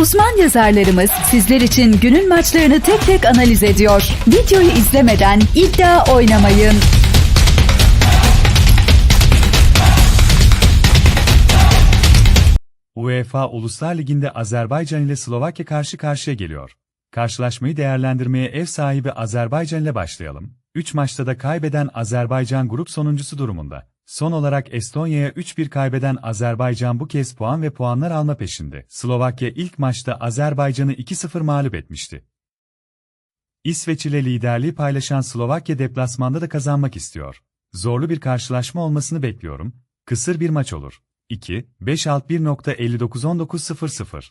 Uzman yazarlarımız sizler için günün maçlarını tek tek analiz ediyor. Videoyu izlemeden iddia oynamayın. UEFA Uluslar Ligi'nde Azerbaycan ile Slovakya karşı karşıya geliyor. Karşılaşmayı değerlendirmeye ev sahibi Azerbaycan ile başlayalım. 3 maçta da kaybeden Azerbaycan grup sonuncusu durumunda. Son olarak Estonya'ya 3-1 kaybeden Azerbaycan bu kez puan ve puanlar alma peşinde. Slovakya ilk maçta Azerbaycan'ı 2-0 mağlup etmişti. İsveç ile liderliği paylaşan Slovakya deplasmanda da kazanmak istiyor. Zorlu bir karşılaşma olmasını bekliyorum. Kısır bir maç olur. 2, 5 alt 1.591900